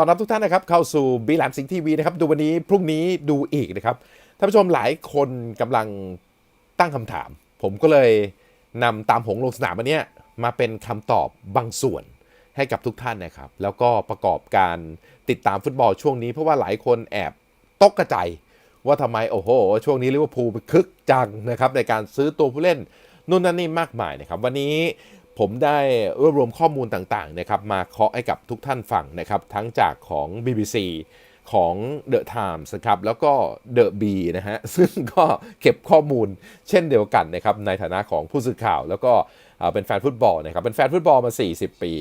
ต้อนรับทุกท่านนะครับเข้าสู่บีแลมสิงทีวีนะครับดูวันนี้พรุ่งนี้ดูอีกนะครับท่านผู้ชมหลายคนกำลังตั้งคำถาม ผมก็เลยนำตามหงลงสนามวันเนี้ยมาเป็นคำตอบบางส่วนให้กับทุกท่านนะครับ แล้วก็ประกอบการติดตามฟุตบอลช่วงนี้เพราะว่าหลายคนแอบตกกระใจว่าทำไมโอ้โห ช่วงนี้ลิเวอร์พูลคึกจังนะครับในการซื้อตัวผู้เล่นนู่นนั่นนี่มากมายนะครับ วันนี้ ผมได้รวบรวมข้อมูลต่างๆนะครับมาเคาะให้กับทุกท่านฟังนะครับทั้งจากของ BBC ของ The Times ครับแล้วก็ The B นะฮะซึ่งก็เก็บข้อมูลเช่นเดียวกันนะครับในฐานะของผู้สื่อข่าว แล้วก็เอ่อเป็นแฟนฟุตบอลนะครับเป็นแฟนฟุตบอลมา 40 ปี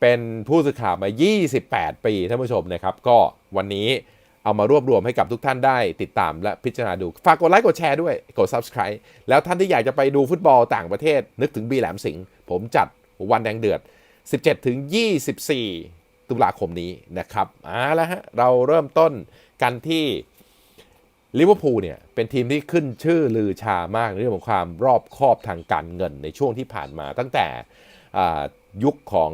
เป็นผู้สื่อข่าวมา 28 ปีท่านผู้ชมนะครับก็วันนี้ เอามารวบรวมให้กับทุกท่านได้ติดตามและพิจารณาดู ฝากกดไลค์กดแชร์ด้วย กด Subscribe แล้วท่านที่อยากจะไปดูฟุตบอลต่างประเทศ นึกถึงบีแหลมสิงห์ผมจัดวันแดงเดือด 17ถึง24 ตุลาคมนี้นะครับเอาละฮะเราเริ่มต้นกันที่ลิเวอร์พูลเนี่ยเป็นทีมที่ขึ้นชื่อลือชามากในเรื่องของความรอบคอบทางการเงินในช่วงที่ผ่านมาตั้งแต่ยุคของ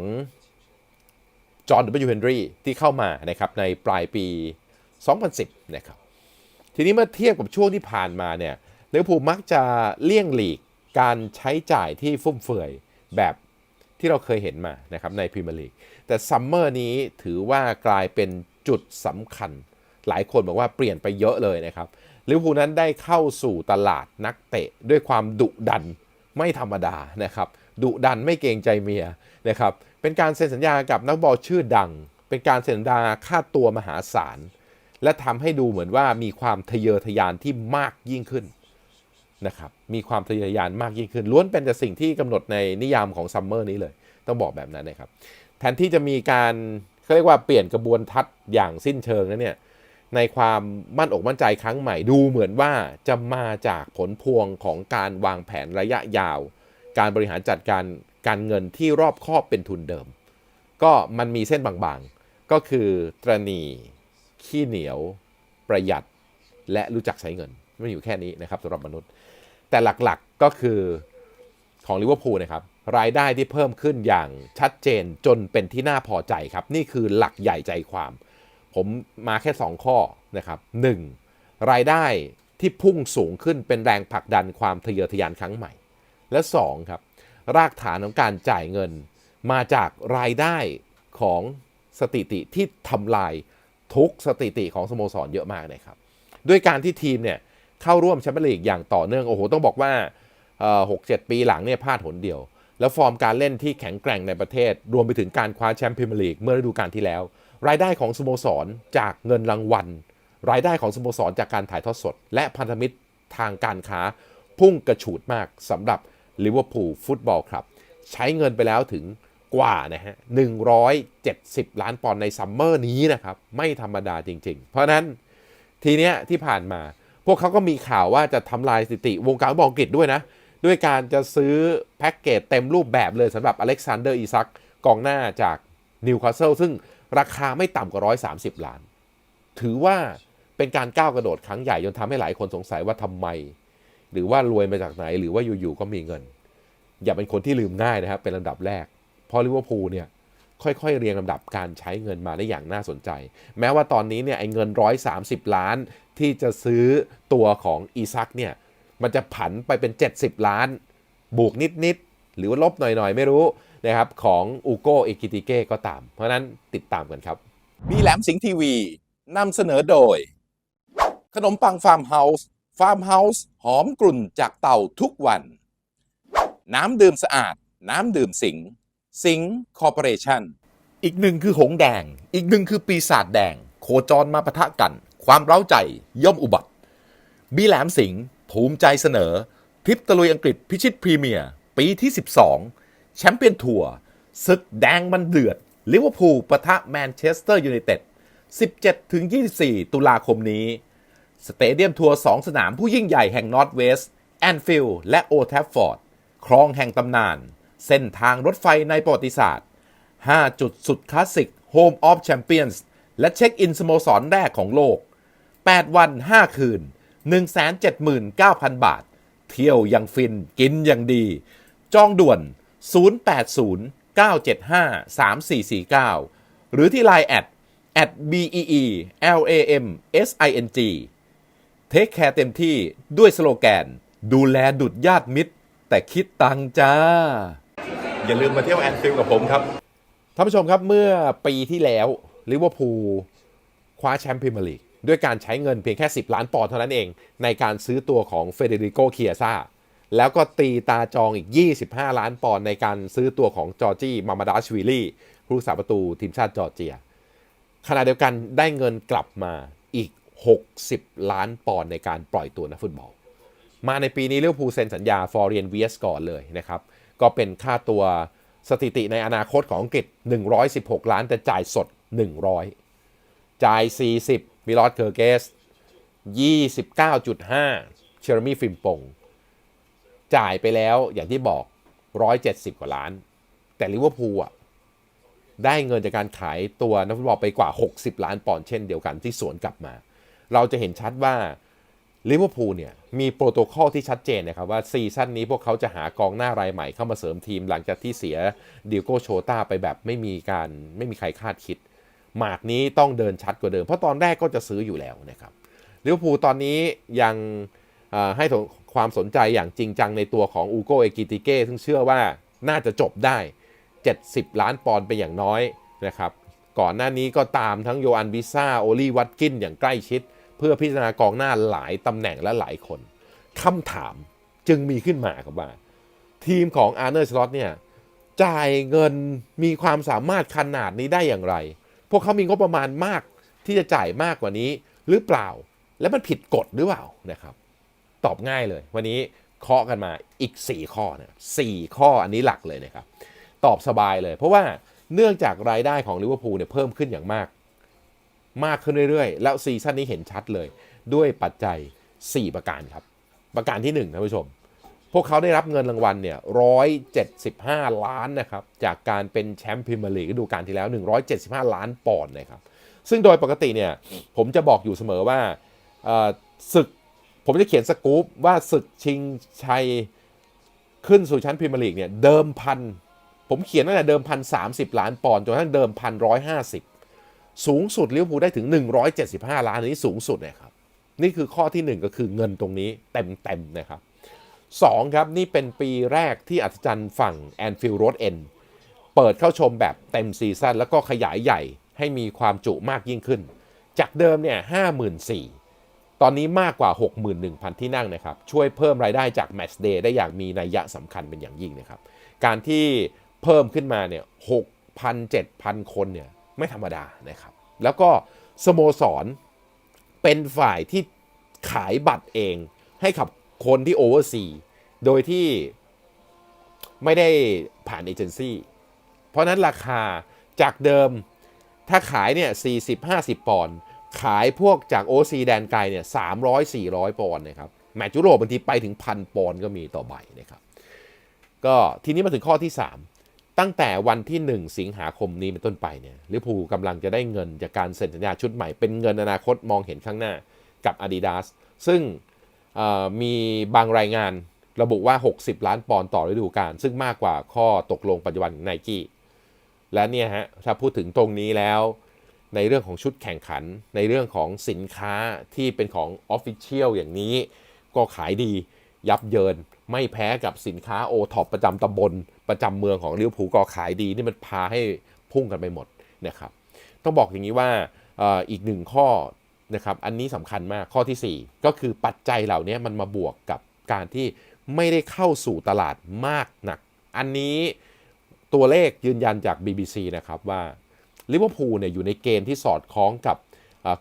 จอห์น W. เฮนรี่ที่เข้ามานะครับในปลายปี 2010 นะครับ ทีนี้เมื่อเทียบกับช่วงที่ผ่านมาเนี่ยลิเวอร์พูลมักจะเลี่ยงหลีกการใช้จ่ายที่ฟุ่มเฟือยแบบที่เราเคยเห็นมานะครับในพรีเมียร์ลีก แต่ซัมเมอร์นี้ถือว่ากลายเป็นจุดสำคัญ หลายคนบอกว่าเปลี่ยนไปเยอะเลยนะครับลิเวอร์พูลนั้นได้เข้าสู่ตลาดนักเตะด้วยความดุดันไม่ธรรมดานะครับดุดันไม่เกรงใจเมียนะครับเป็นการเซ็นสัญญากับนักบอลชื่อดัง เป็นการเซ็นสัญญาค่าตัวมหาศาล และทำให้ดูเหมือนว่ามีความทะเยอทะยานที่มากยิ่งขึ้นนะครับมีความทะเยอทะยานมากยิ่งขึ้น ล้วนเป็นแต่สิ่งที่กำหนดในนิยามของซัมเมอร์นี้เลย ต้องบอกแบบนั้นนะครับแทนที่จะมีการเขาเรียกว่าเปลี่ยนกระบวนทัศน์อย่างสิ้นเชิงนั้นเนี่ยในความมั่นอกมั่นใจครั้งใหม่ดูเหมือนว่าจะมาจากผลพวงของการวางแผนระยะยาว การบริหารจัดการการเงินที่รอบคอบเป็นทุนเดิม ก็มันมีเส้นบางๆ ก็คือตรณี ขี้เหนียว ประหยัด และรู้จักใช้เงิน ไม่อยู่แค่นี้นะครับสำหรับมนุษย์ แต่หลักๆก็คือของลิเวอร์พูลนะครับรายได้ที่เพิ่มขึ้นอย่างชัดเจนจนเป็นที่น่าพอใจครับ นี่คือหลักใหญ่ใจความ ผมมาแค่ 2 ข้อนะครับ 1. รายได้ที่พุ่งสูงขึ้นเป็นแรงผลักดันความทะเยอทะยานครั้งใหม่ และ 2 ครับ รากฐานของการจ่ายเงิน มาจากรายได้ของสถิติที่ทำลาย ทุกสถิติของสโมสรเยอะมากนะครับ ด้วยการที่ทีมเนี่ยเข้าร่วมแชมเปี้ยนลีกอย่างต่อเนื่อง โอ้โห ต้องบอกว่าหกเจ็ดปีหลังเนี่ยพลาดหนเดียว แล้วฟอร์มการเล่นที่แข็งแกร่งในประเทศ รวมไปถึงการคว้าแชมป์พรีเมียร์ลีกเมื่อฤดูกาลที่แล้ว รายได้ของสโมสรจากเงินรางวัล รายได้ของสโมสรจากการถ่ายทอดสด และพันธมิตรทางการค้า พุ่งกระฉูดมากสำหรับลิเวอร์พูลฟุตบอลครับ ใช้เงินไปแล้วถึง กว่านะฮะ 170 ล้านปอนด์ในซัมเมอร์นี้นะครับ ไม่ธรรมดาจริง ๆ เพราะนั้นทีเนี้ยที่ผ่านมา พวกเขาก็มีข่าวว่าจะทำลายสถิติวงการบอลอังกฤษด้วยนะ ด้วยการจะซื้อแพ็กเกจเต็มรูปแบบเลยสำหรับอเล็กซานเดอร์อีซักกองหน้าจากนิวคาสเซิลซึ่งราคาไม่ต่ำกว่า 130 ล้าน ถือว่าเป็นการก้าวกระโดดครั้งใหญ่จนทำให้หลายคนสงสัยว่าทำไม หรือว่ารวยมาจากไหนหรือว่าอยู่ๆก็มีเงิน อย่าเป็นคนที่ลืมง่ายนะครับ เป็นลำดับแรก เพราะลิเวอร์พูลเนี่ยค่อยๆ เรียงลำดับการใช้เงินมาได้อย่างน่าสนใจ แม้ว่าตอนนี้เนี่ยไอ้เงิน 130 ล้านที่จะซื้อตัวของอีซักเนี่ยมันจะผันไปเป็น 70 ล้าน บวกนิดๆ หรือว่าลบหน่อยๆ ไม่รู้นะครับของอูโกเอกิติเก้ก็ตาม เพราะนั้นติดตามกันครับ มีแหลมสิงห์ทีวีนำเสนอโดย ขนมปังฟาร์มเฮาส์ฟาร์มเฮาส์หอมกลุ่นจากเต่าทุกวัน น้ำดื่มสะอาด น้ำดื่มสิงห์ สิงห์คอร์ปอเรชั่นอีกหนึ่งคือหงแดง อีกหนึ่งคือปีศาจแดง โคจรมาปะทะกัน ความเร้าใจย่อมอุบัติ บีแหลมสิงห์ภูมิใจเสนอ ทริปตะลุยอังกฤษพิชิตพรีเมียร์ปีที่ 12 แชมเปี้ยนทัวร์ศึกแดงมันเดือดลิเวอร์พูลปะทะแมนเชสเตอร์ยูไนเต็ด 17-24 ตุลาคมนี้ สเตเดียมทัวร์ 2 สนามผู้ยิ่งใหญ่แห่งนอร์ทเวสต์แอนฟิลด์และโอแทฟฟอร์ด ครองแห่งตำนาน เส้นทางรถไฟในประวัติศาสตร์ 5 จุดสุดคลาสสิก Home of Champions และเช็คอินสโมสรแรกของโลก 8 วัน 5 คืน 179,000 บาท เที่ยวอย่างฟินกินอย่างดี จองด่วน 080 975 3449 หรือที่ Line แอด at b e e l a m s i n g เทคแคร์เต็มที่ด้วยสโลแกน ดูแลดุดญาติมิตร แต่คิดตังจ้า อย่าลืมมาเที่ยวแอนฟิลกับผมครับท่านผู้ชมครับเมื่อปีที่แล้วลิเวอร์พูลคว้าแชมป์พรีเมียร์ลีกด้วยการใช้เงินเพียงแค่ 10 ล้านปอนด์เท่านั้นเอง ในการซื้อตัวของเฟเดริโกเคียซาแล้วก็ตีตาจองอีก 25 ล้านปอนด์ในการซื้อตัวของจอร์จี้มามาดาชวิลลี่ผู้รักษาประตูทีมชาติจอร์เจีย ขณะเดียวกันได้เงินกลับมาอีก 60 ล้านปอนด์ในการปล่อยตัวนักฟุตบอล มาในปีนี้ลิเวอร์พูลเซ็นสัญญาฟอร์เรียนเวียสก่อนเลยนะครับ ก็เป็นค่าตัวสถิติในอนาคตของอังกฤษ 116 ล้านแต่จ่ายสด 100 จ่าย 40มิลอสเคอร์เกส 29.5 เชอร์มี่ฟิมปง จ่ายไปแล้วอย่างที่บอก 170 กว่าล้าน แต่ลิเวอร์พูลอะได้เงินจากการขายตัวนักฟุตบอลไปกว่า 60 ล้านปอนด์เช่นเดียวกันที่สวนกลับมา เราจะเห็นชัดว่า ลิเวอร์พูลเนี่ยมีโปรโตคอลที่ชัดเจนนะครับว่าซีซั่นนี้พวกเขาจะหากองหน้ารายใหม่เข้ามาเสริมทีมหลังจากที่เสียดิโก้โชตาไปแบบไม่มีการไม่มีใครคาดคิด หมากนี้ต้องเดินชัดกว่าเดิม เพราะตอนแรกก็จะซื้ออยู่แล้วนะครับลิเวอร์พูลตอนนี้ยังให้ความสนใจอย่างจริงจังในตัวของอูโกเอกิติเก้ซึ่งเชื่อว่าน่าจะจบได้ 70 ล้านปอนด์ไปอย่างน้อยนะครับก่อนหน้านี้ก็ตามทั้งโยอันบิซ่าโอลีวัตกินอย่างใกล้ชิด พื่อพิจารณากองหน้าหลายตำแหน่งและหลายคนคำถามจึงมีขึ้นมาครับว่า ทีมของอาร์เนอร์สล็อตเนี่ยจ่ายเงินมีความสามารถขนาดนี้ได้อย่างไร พวกเขามีงบประมาณมากที่จะจ่ายมากกว่านี้หรือเปล่า และมันผิดกฎหรือเปล่านะครับ ตอบง่ายเลย วันนี้เคาะกันมาอีก 4 ข้อนะสี่ข้ออันนี้หลักเลยนะครับ ตอบสบายเลย เพราะว่าเนื่องจากรายได้ของลิเวอร์พูลเนี่ยเพิ่มขึ้นอย่างมาก มากขึ้นเรื่อยๆ แล้วซีซั่นนี้เห็นชัดเลย ด้วยปัจจัย 4 ประการครับ ประการที่1ท่านผู้ชม พวกเขาได้รับเงินรางวัลเนี่ย175 ล้านนะครับ จากการเป็นแชมป์พรีเมียร์ลีกฤดูกาลที่แล้ว 175 ล้านปอนด์นะครับ ซึ่งโดยปกติเนี่ยผมจะบอกอยู่เสมอว่าศึกผมจะเขียนสกู๊ปว่าศึกชิงชัยขึ้นสู่ชั้นพรีเมียร์ลีกเนี่ยเดิมพันผมเขียนตั้งแต่เดิมพันสามสิบล้านปอนด์จนกระทั่งเดิมพันร้อยห้าสิบ สูงสุดลิเวอร์พูลได้ถึง 175 ล้านอันนี้สูงสุดนะครับนี่คือข้อที่ 1 ก็คือเงินตรงนี้เต็มๆนะครับ2ครับ นี่เป็นปีแรกที่อัศจรรย์ฝั่งแอนฟิลด์โรดเอ็นเปิดเข้าชมแบบเต็มซีซั่นแล้วก็ขยายใหญ่ให้มีความจุมากยิ่งขึ้น จากเดิมเนี่ย54,000ตอนนี้มากกว่า 61,000 ที่นั่งนะครับ ช่วยเพิ่มรายได้จากแมตช์เดย์ได้อย่างมีนัยยะสำคัญเป็นอย่างยิ่งนะครับ การที่เพิ่มขึ้นมาเนี่ย6,000 7,000 คนเนี่ย ไม่ธรรมดานะครับ แล้วก็สโมสรเป็นฝ่ายที่ขายบัตรเองให้กับคนที่โอเวอร์ซีโดยที่ไม่ได้ผ่านเอเจนซี่ เพราะนั้นราคาจากเดิมถ้าขายเนี่ย 40-50 ปอนด์ขายพวกจากโอซีแดนไกลเนี่ย300-400ปอนด์นะครับ แมตช์ยุโรปบางทีไปถึงพันปอนด์ก็มีต่อใบนะครับ ก็ทีนี้มาถึงข้อที่ 3 ตั้งแต่วันที่ 1 สิงหาคมนี้เป็นต้นไปเนี่ยลิเวอร์พูลกำลังจะได้เงินจากการเซ็นสัญญาชุดใหม่ เป็นเงินอนาคตมองเห็นข้างหน้ากับ Adidas ซึ่งมีบางรายงานระบุว่า 60 ล้านปอนด์ต่อฤดูกาลซึ่งมากกว่าข้อตกลงปัจจุบันของไนกี้และเนี่ยฮะถ้าพูดถึงตรงนี้แล้ว ในเรื่องของชุดแข่งขัน ในเรื่องของสินค้าที่เป็นของออฟฟิเชียลอย่างนี้ ก็ขายดียับเยินไม่แพ้กับสินค้าโอท็อปประจำตำบล ประจำเมืองของลิเวอร์พูลก็ขายดีนี่มันพาให้พุ่งกันไปหมดนะครับต้องบอกอย่างนี้ว่าอออีกหนึ่งข้อนะครับอันนี้สำคัญมากข้อทีสี่ 4 ก็คือปัจจัยเหล่านี้มันมาบวกกับการที่ไม่ได้เข้าสู่ตลาดมากหนัก อันนี้ตัวเลขยืนยันจาก BBC นะครับว่าลิเวอร์พูลเนี่ยอยู่ในเกณฑ์ที่สอดคล้องกับ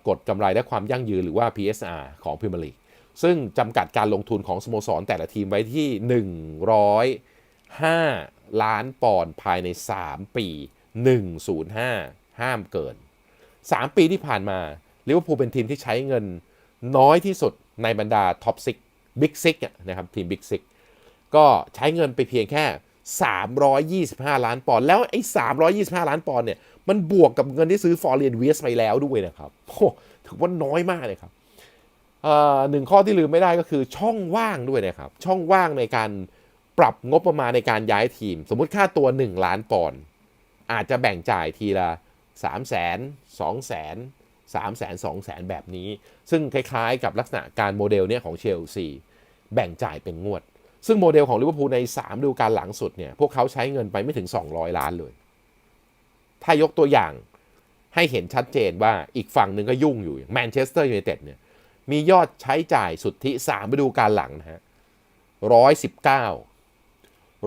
กฎกำไรและความยั่งยืนหรือว่า PSR ของพรีเมียร์ลีกซึ่งจำกัดการลงทุนของสโมสรแต่ละทีมไว้ที่ 105 ล้านปอนด์ภายใน 3 ปี 105 ห้ามเกิน 3 ปีที่ผ่านมาลิเวอร์พูลเป็นทีมที่ใช้เงินน้อยที่สุดในบรรดาท็อปซิกบิ๊กซิกนะครับทีมบิ๊กซิกก็ใช้เงินไปเพียงแค่ 325 ล้านปอนด์แล้วไอ้ 325 ล้านปอนด์เนี่ย มันบวกกับเงินที่ซื้อฟอร์เรียนเวสไปแล้วด้วยนะครับโอ้ถือว่าน้อยมากเลยครับหนึ่งข้อที่ลืมไม่ได้ก็คือช่องว่างด้วยนะครับ ช่องว่างในการ ปรับงบประมาณในการย้ายทีม สมมุติค่าตัว 1 ล้านปอนด์อาจจะแบ่งจ่ายทีละ 3 0 0 0 0 0 2 0 0 0 0 3 0 0 0 0 2 0 0 0 0 แบบนี้ ซึ่งคล้ายๆ กับลักษณะการโมเดลเนี่ยของเชลซีแบ่งจ่ายเป็นงวด ซึ่งโมเดลของลิเวอร์พูลใน3ฤดูกาลหลังสุดเนี่ยพวกเขาใช้เงินไปไม่ถึง 200 ล้านเลย ถ้ายกตัวอย่างให้เห็นชัดเจนว่าอีกฝั่งหนึ่งก็ยุ่งอยู่แมนเชสเตอร์ยูไนเต็ดเนี่ยมียอดใช้จ่ายสุทธิ3ฤดูกาลหลังนะฮะ119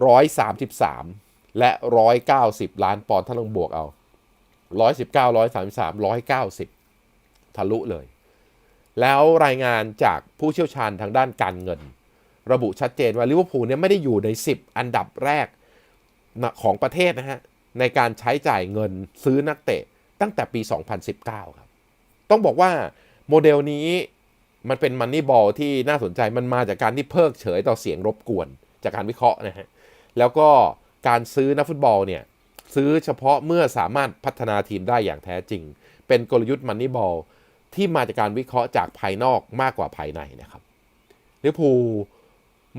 133 และ 190 ล้านปอนด์ถ้าลองบวกเอา 119 133 190 ทะลุเลย แล้วรายงานจากผู้เชี่ยวชาญทางด้านการเงิน ระบุชัดเจนว่าลิเวอร์พูลเนี่ยไม่ได้อยู่ใน 10 อันดับแรกของประเทศนะฮะ ในการใช้จ่ายเงินซื้อนักเตะตั้งแต่ปี 2019 ครับ ต้องบอกว่าโมเดลนี้มันเป็นมันนี่บอลที่น่าสนใจมันมาจากการที่เพิกเฉยต่อเสียงรบกวน จากการวิเคราะห์นะฮะ แล้วก็การซื้อนักฟุตบอลเนี่ยซื้อเฉพาะเมื่อสามารถพัฒนาทีมได้อย่างแท้จริง เป็นกลยุทธ์มันนี่บอลที่มาจากการวิเคราะห์จากภายนอกมากกว่าภายในนะครับลิเวอร์พูล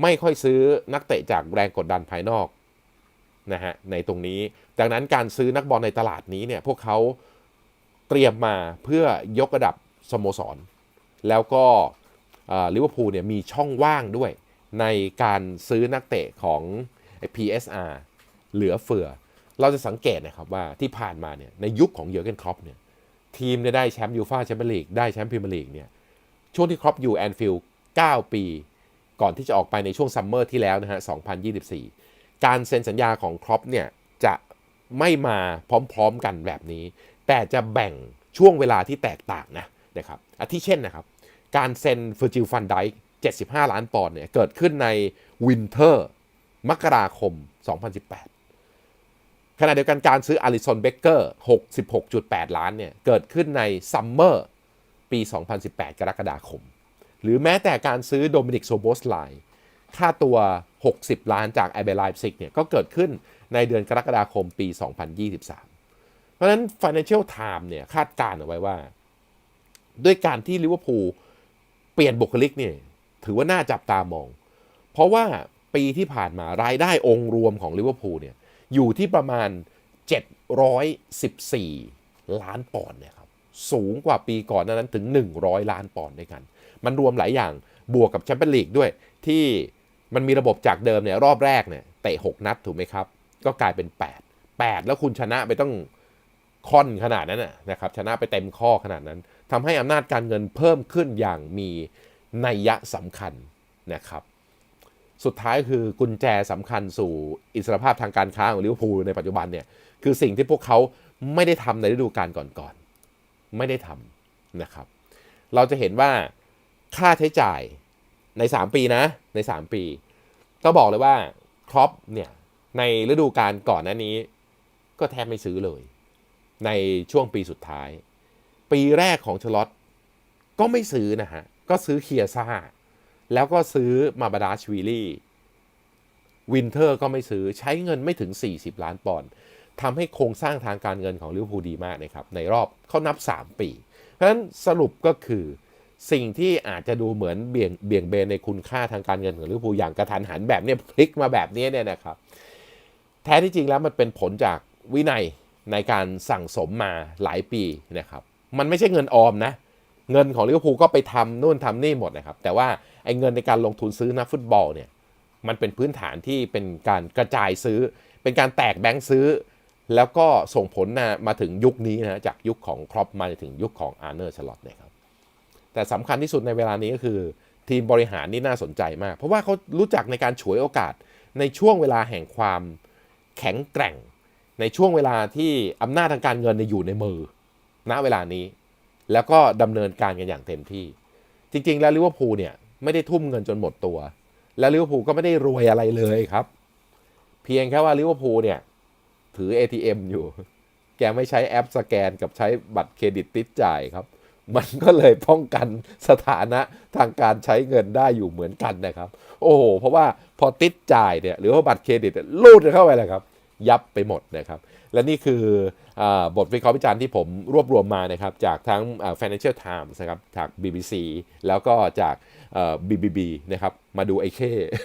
ไม่ค่อยซื้อนักเตะจากแรงกดดันภายนอกนะฮะในตรงนี้ดังนั้นการซื้อนักบอลในตลาดนี้เนี่ยพวกเขาเตรียมมาเพื่อยกระดับสโมสร แล้วก็ลิเวอร์พูลเนี่ยมีช่องว่างด้วยในการซื้อนักเตะของ PSR เหลือเฟือ เราจะสังเกตนะครับว่าที่ผ่านมาเนี่ยในยุคของเยอร์เกนครอปเนี่ยทีมได้แชมป์ยูฟ่าแชมเปี้ยนลีกได้แชมป์พรีเมียร์ลีกเนี่ยช่วงที่ครอปอยู่แอนฟิลด์9ปี ก่อนที่จะออกไปในช่วงซัมเมอร์ที่แล้วนะฮะ 2024 การเซ็นสัญญาของครอปเนี่ยจะไม่มาพร้อมๆกันแบบนี้ แต่จะแบ่งช่วงเวลาที่แตกต่างนะนะครับอาทิเช่นนะครับ การเซ็นเฟอร์จิลฟันไดค์75 ล้านปอนด์เนี่ยเกิดขึ้นในวินเทอร์ มกราคม 2018 ขณะเดียวกันการซื้ออาริสันเบเกอร์66.8 ล้านเนี่ย เกิดขึ้นในซัมเมอร์ปี 2018 กรกฎาคม หรือแม้แต่การซื้อโดมินิกโซโบสไลค่าตัว 60 ล้านจากไอเบลไลฟ์ซิกเนี่ย ก็เกิดขึ้นในเดือนกรกฎาคมปี 2023 เพราะฉะนั้น Financial Times เนี่ยคาดการณ์เอาไว้ว่า ด้วยการที่ลิเวอร์พูลเปลี่ยนบุคลิกเนี่ยถือว่าน่าจับตามอง เพราะว่า ปีที่ผ่านมารายได้องค์รวมของลิเวอร์พูลเนี่ยอยู่ที่ประมาณ 714 ล้านปอนด์เนี่ยครับสูงกว่าปีก่อนนานั้นถึง 100 ล้านปอนด์ด้วยกัน มันรวมหลายอย่างบวกกับแชมเปี้ยนลีกด้วย ที่มันมีระบบจากเดิมเนี่ยรอบแรกเนี่ยเตะ 6 นัดถูกไหมครับ ก็กลายเป็น 8 8 แล้วคุณชนะไปต้องค่อนขนาดนั้นนะครับชนะไปเต็มข้อขนาดนั้นทำให้อำนาจการเงินเพิ่มขึ้นอย่างมีนัยยะสำคัญนะครับ สุดท้ายคือกุญแจสำคัญสู่อิสรภาพทางการค้าของลิเวอร์พูลในปัจจุบันเนี่ยคือสิ่งที่พวกเขาไม่ได้ทำในฤดูกาลก่อนๆไม่ได้ทำนะครับ เราจะเห็นว่าค่าใช้จ่ายใน 3 ปีนะใน 3 ปีต้องบอกเลยว่าครอปเนี่ยในฤดูกาลก่อนหน้านี้ ก็แทบไม่ซื้อเลย ในช่วงปีสุดท้าย ปีแรกของชลอตก็ไม่ซื้อนะฮะก็ซื้อเคียซ่า แล้วก็ซื้อมาบาดาชวีลี่วินเทอร์ก็ไม่ซื้อใช้เงินไม่ถึง 40 ล้านปอนด์ทำให้โครงสร้างทางการเงินของลิเวอร์พูลดีมากนะครับ ในรอบเขานับ 3 ปี เพราะฉะนั้นสรุปก็คือสิ่งที่อาจจะดูเหมือนเบี่ยงเบี่ยงเบนในคุณค่าทางการเงินของลิเวอร์พูลอย่างกระทันหันแบบนี้พลิกมาแบบนี้เนี่ยนะครับ แท้ที่จริงแล้วมันเป็นผลจากวินัยในการสั่งสมมาหลายปีนะครับ มันไม่ใช่เงินออมนะ เงินของลิเวอร์พูลก็ไปทำนู่นทำนี่หมดนะครับ แต่ว่าไอ้เงินในการลงทุนซื้อนักฟุตบอลเนี่ยมันเป็นพื้นฐานที่เป็นการกระจายซื้อ เป็นการแตกแบงค์ซื้อ แล้วก็ส่งผลนะมาถึงยุคนี้นะจากยุคของครอปมาถึงยุคของอาร์เนอร์ชลอตเนะครับแต่สำคัญที่สุดในเวลานี้ก็คือ ทีมบริหารนี่น่าสนใจมาก เพราะว่าเขารู้จักในการฉวยโอกาสในช่วงเวลาแห่งความแข็งแกร่ง ในช่วงเวลาที่อำนาจทางการเงินอยู่ในมือณเวลานี้ แล้วก็ดำเนินการกันอย่างเต็มที่ จริง ๆ แล้วลิเวอร์พูลเนี่ยไม่ได้ทุ่มเงินจนหมดตัว แล้วลิเวอร์พูลก็ไม่ได้รวยอะไรเลยครับ เพียงแค่ว่าลิเวอร์พูลเนี่ยถือ ATM อยู่ แกไม่ใช้แอปสแกนกับใช้บัตรเครดิตติดจ่ายครับ มันก็เลยป้องกันสถานะทางการใช้เงินได้อยู่เหมือนกันนะครับ โอ้โห เพราะว่าพอติดจ่ายเนี่ยหรือว่าบัตรเครดิตลูดเข้าไปเลยครับ ยับไปหมดนะครับ และนี่คืออบทวิเคราะห์วิจารณ์ที่ผมรวบรวมมานะครับจากทั้ง Financial Times นะครับจาก BBC แล้วก็จาก BBB นะครับมาดูไอ้เค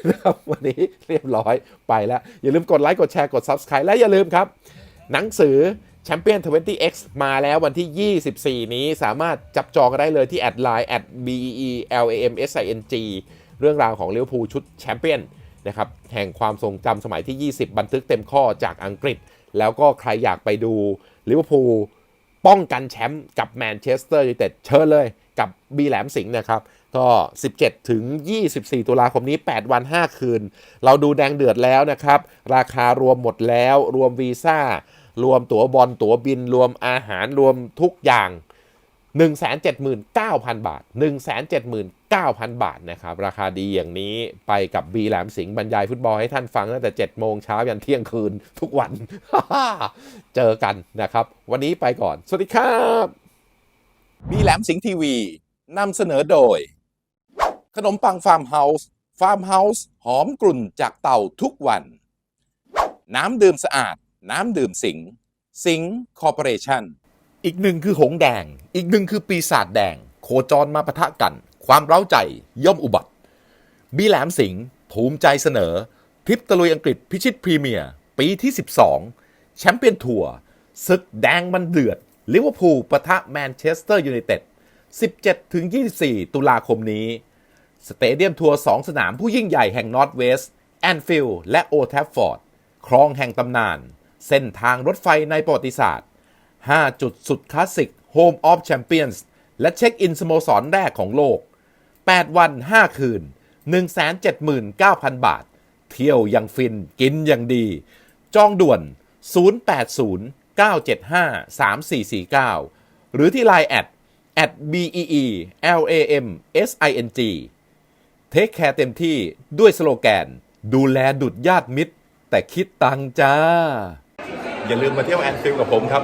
นะครับวันนี้เรียบร้อยไปแล้ว อย่าลืมกดไลค์กดแชร์กด Subscribe และอย่าลืมครับ หนังสือแชมเปี้ยน 20x มาแล้ววันที่ 24 นี้สามารถจับจองได้เลยที่แอดไลน์ at b e l a m s i n g เรื่องราวของเลิเวอร์พูชุดแชมเปี้ยนนะครับแห่งความทรงจำสมัยที่ 20 บันทึกเต็มข้อจากอังกฤษ แล้วก็ใครอยากไปดูลิเวอร์พูลป้องกันแชมป์กับแมนเชสเตอร์ยูไนเต็ดเชิญเลยกับบีแหลมสิงห์นะครับ ก็ 17 ถึง 24 ตุลาคมนี้ 8 วัน 5 คืน เราดูแดงเดือดแล้วนะครับ ราคารวมหมดแล้ว รวมวีซ่า รวมตั๋วบอลตั๋วบิน รวมอาหารรวมทุกอย่าง 179,000 บาท 179,000 บาทนะครับ ราคาดีอย่างนี้ไปกับบีแหลมสิงห์บรรยายฟุตบอลให้ท่านฟังตั้งแต่ 7 โมงเช้ายันเที่ยงคืนทุกวัน เจอกันนะครับ วันนี้ไปก่อน สวัสดีครับมีแหลมสิงห์ทีวีนำเสนอโดย ขนมปังฟาร์มเฮาส์ฟาร์มเฮาส์หอมกลุ่นจากเต่าทุกวัน น้ำดื่มสะอาด น้ำดื่มสิงห์สิงห์คอร์ปอเรชั่น อีกหนึ่งคือหงแดง อีกหนึ่งคือปีศาจแดง โคจรมาปะทะกัน ความเร้าใจย่อมอุบัติ บีแหลมสิงห์ภูมิใจเสนอ ทริปตะลุยอังกฤษพิชิตพรีเมียร์ปีที่ 12 แชมเปี้ยนทัวร์ศึกแดงมันเดือดลิเวอร์พูลปะทะแมนเชสเตอร์ยูไนเต็ด 17-24 ตุลาคมนี้ สเตเดียมทัวร์ 2 สนามผู้ยิ่งใหญ่แห่งนอร์ทเวสต์แอนฟิลด์และโอแทฟฟอร์ดครองแห่งตำนาน เส้นทางรถไฟในประวัติศาสตร์ 5 จุดสุดคลาสสิก Home of Champions และเช็คอินสโมสรแรกของโลก 8 วัน 5 คืน 179,000 บาท เที่ยวยังฟินกินยังดี จองด่วน 080 975 3449 หรือที่ Line แอด at bee lam sing เทคแคร์เต็มที่ด้วยสโลแกน ดูแลดุดญาติมิตร แต่คิดตังจ้า อย่าลืมมาเที่ยวแอนฟิลกับผมครับ